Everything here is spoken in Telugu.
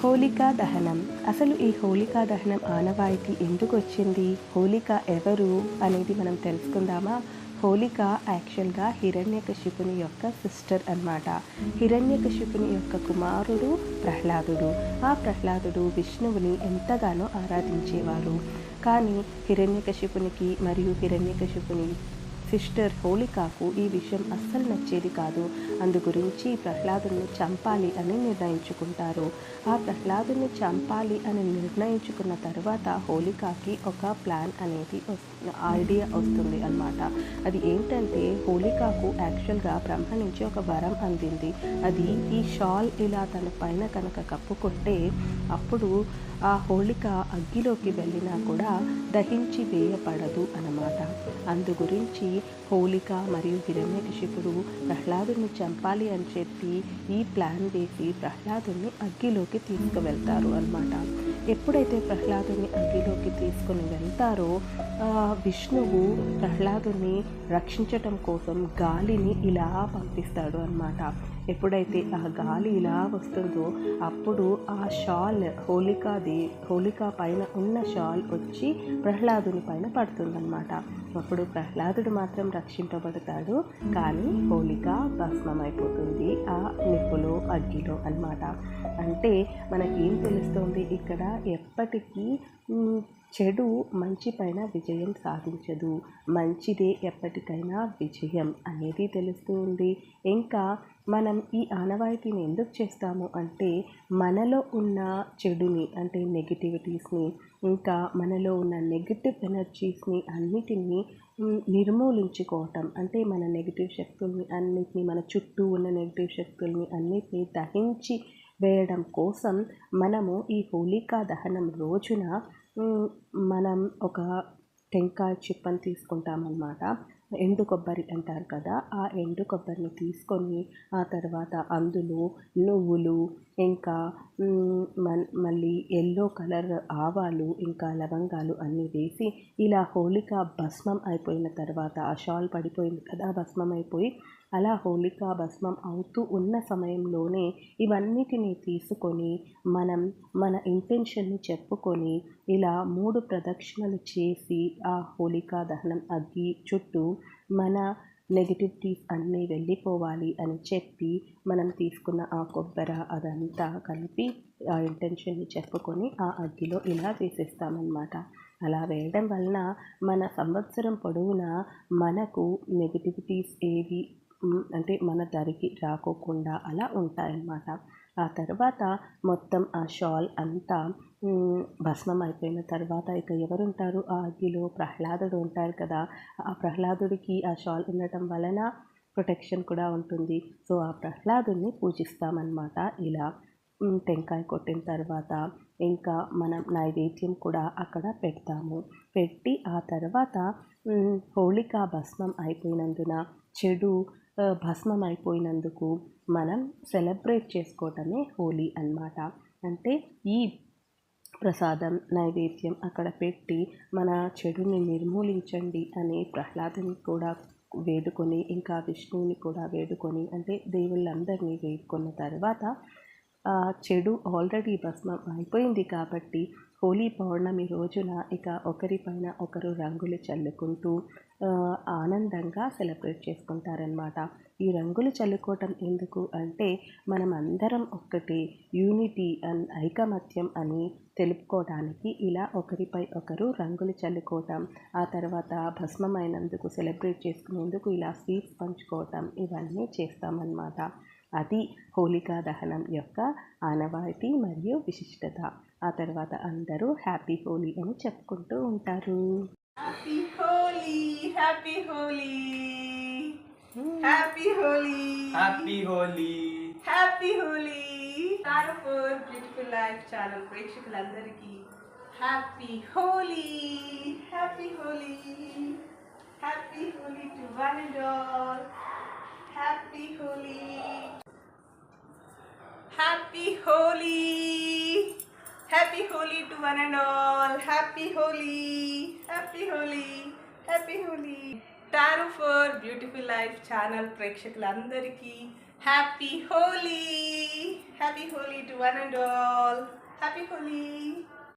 హోలికా దహనం. అసలు ఈ హోలికా దహనం ఆనవాయితీ ఎందుకు వచ్చింది? హోలిక ఎవరు అనేది మనం తెలుసుకుందామా? హోలిక యాక్చువల్గా హిరణ్యకశిపుని యొక్క సిస్టర్ అన్నమాట. హిరణ్యకశిపుని యొక్క కుమారుడు ప్రహ్లాదుడు. ఆ ప్రహ్లాదుడు విష్ణువుని ఎంతగానో ఆరాధించేవారు. కానీ హిరణ్యకశిపునికి మరియు హిరణ్యకశిపుని సిస్టర్ హోళికాకు ఈ విషయం అస్సలు నచ్చేది కాదు. అందు గురించి ప్రహ్లాదుని చంపాలి అని నిర్ణయించుకుంటారు. ఆ ప్రహ్లాదుని చంపాలి అని నిర్ణయించుకున్న తర్వాత హోలికాకి ఒక ప్లాన్ అనేది ఐడియా వస్తుంది అన్నమాట. అది ఏంటంటే హోళికాకు యాక్చువల్గా బ్రహ్మ నుంచి ఒక వరం అందింది. అది ఈ షాల్ ఇలా తన పైన కనుక కప్పుకుంటే అప్పుడు ఆ హోళిక అగ్గిలోకి వెళ్ళినా కూడా దహించి వేయబడదు అన్నమాట. అందు గురించి హోళిక మరియు హిరణ్యకశిపుడు ప్రహ్లాదుని చంపాలి అని చెప్పి ఈ ప్లాన్ వేసి ప్రహ్లాదుని అగ్గిలోకి తీసుకువెళ్తారు అన్నమాట. ఎప్పుడైతే ప్రహ్లాదుని అగ్గిలోకి తీసుకుని వెళ్తారో ఆ, విష్ణువు ప్రహ్లాదుని రక్షించటం కోసం గాలిని ఇలా పంపిస్తాడు అన్నమాట. ఎప్పుడైతే ఆ గాలి ఇలా వస్తుందో అప్పుడు ఆ షాల్ హోలికాది హోలికా పైన ఉన్న షాల్ వచ్చి ప్రహ్లాదుని పైన పడుతుందన్నమాట. అప్పుడు ప్రహ్లాదుడు మాత్రం రక్షింపబడతాడు కానీ హోలిక భస్మమైపోతుంది ఆ నిప్పులో అగ్గిలో అన్నమాట. అంటే మనకేం తెలుస్తుంది ఇక్కడ? ఎప్పటికీ చెడు మంచి పైన విజయం సాధించదు. మంచిదే ఎప్పటికైనా విజయం అనేది తెలుస్తూ ఉంది ఇంకా మనం ఈ ఆనవాయితీని ఎందుకు చేస్తాము అంటే మనలో ఉన్న చెడుని అంటే నెగిటివిటీస్ని ఇంకా మనలో ఉన్న నెగిటివ్ ఎనర్జీస్ని అన్నిటినీ నిర్మూలించుకోవటం. అంటే మన నెగిటివ్ శక్తుల్ని అన్నిటినీ మన చుట్టూ ఉన్న నెగిటివ్ శక్తుల్ని అన్నిటినీ దహించి వేయడం కోసం మనము ఈ హోలికా దహనం రోజున మనం ఒక టెంకాయ చిప్పని తీసుకుంటామన్నమాట. ఎండు కొబ్బరి అంటారు కదా ఆ ఎండు కొబ్బరిని తీసుకొని ఆ తర్వాత అందులో నువ్వులు ఇంకా మళ్ళీ ఎల్లో కలర్ ఆవాలు ఇంకా లవంగాలు అన్నీ వేసి ఇలా హోలిక భస్మం అయిపోయిన తర్వాత ఆ షాల్ పడిపోయింది కదా భస్మం అయిపోయి అలా హోలికా భస్మం అవుతూ ఉన్న సమయంలోనే ఇవన్నిటిని తీసుకొని మనం మన ఇంటెన్షన్ని చెప్పుకొని ఇలా మూడు ప్రదక్షిణలు చేసి ఆ హోలికా దహనం అగ్గి చుట్టూ మన నెగిటివిటీస్ అన్నీ వెళ్ళిపోవాలి అని చెప్పి మనం తీసుకున్న ఆ కొబ్బర అదంతా కలిపి ఆ ఇంటెన్షన్ని చెప్పుకొని ఆ అగ్గిలో ఇలా వేసేస్తామన్నమాట. అలా వేయడం వలన మన సంవత్సరం పొడవునా మనకు నెగిటివిటీస్ ఏవి అంటే మన దరికి రాకోకుండా అలా ఉంటాయన్నమాట. ఆ తర్వాత మొత్తం ఆ షాల్ అంతా భస్మం అయిపోయిన తర్వాత ఇక ఎవరుంటారు? ఆ అగ్గిలో ప్రహ్లాదుడు ఉంటారు కదా. ఆ ప్రహ్లాదుడికి ఆ షాల్ ఉండటం వలన ప్రొటెక్షన్ కూడా ఉంటుంది. సో ఆ ప్రహ్లాదుని పూజిస్తామన్నమాట ఇలా. టెంకాయ కొట్టిన తర్వాత ఇంకా మనం నైవేద్యం కూడా అక్కడ పెడతాము. పెట్టి ఆ తర్వాత హోళికా భస్మం అయిపోయినందున చెడు భస్మం అయిపోయినందుకు మనం సెలబ్రేట్ చేసుకోవటమే హోలీ అన్నమాట. అంటే ఈ ప్రసాదం నైవేద్యం అక్కడ పెట్టి మన చెడుని నిర్మూలించండి అని ప్రహ్లాదుని కూడా వేడుకొని ఇంకా విష్ణువుని కూడా వేడుకొని అంటే దేవుళ్ళందరినీ వేడుకున్న తర్వాత ఆ చెడు ఆల్రెడీ భస్మం అయిపోయింది కాబట్టి హోలీ పౌర్ణమి రోజున ఇక ఒకరిపైన ఒకరు రంగులు చల్లుకుంటూ ఆనందంగా సెలబ్రేట్ చేసుకుంటారనమాట ఈ రంగులు చల్లుకోవటం ఎందుకు అంటే మనం అందరం ఒక్కటి యూనిటీ అండ్ ఐకమత్యం అని తెలుపుకోవడానికి ఇలా ఒకరిపై ఒకరు రంగులు చల్లుకోవటం ఆ తర్వాత భస్మమైనందుకు సెలబ్రేట్ చేసుకునేందుకు ఇలా స్వీట్స్ పంచుకోవటం ఇవన్నీ చేస్తామన్నమాట. అది హోలికా దహనం యొక్క ఆనవాయితీ మరియు విశిష్టత. ఆ తర్వాత అందరూ హ్యాపీ హోలీ అని చెప్పుకుంటూ ఉంటారు. Happy Holi happy Holi happy Holi happy Holi. Happy Holi. Star for beautiful life channel ప్రేక్షకులందరికీ happy Holi happy Holi happy Holi to one and all. Happy Holi. Happy Holi happy Holi to one and all happy Holi happy Holi happy Holi tarot for beautiful life channel ప్రేక్షకులందరికీ happy Holi happy Holi to one and all happy Holi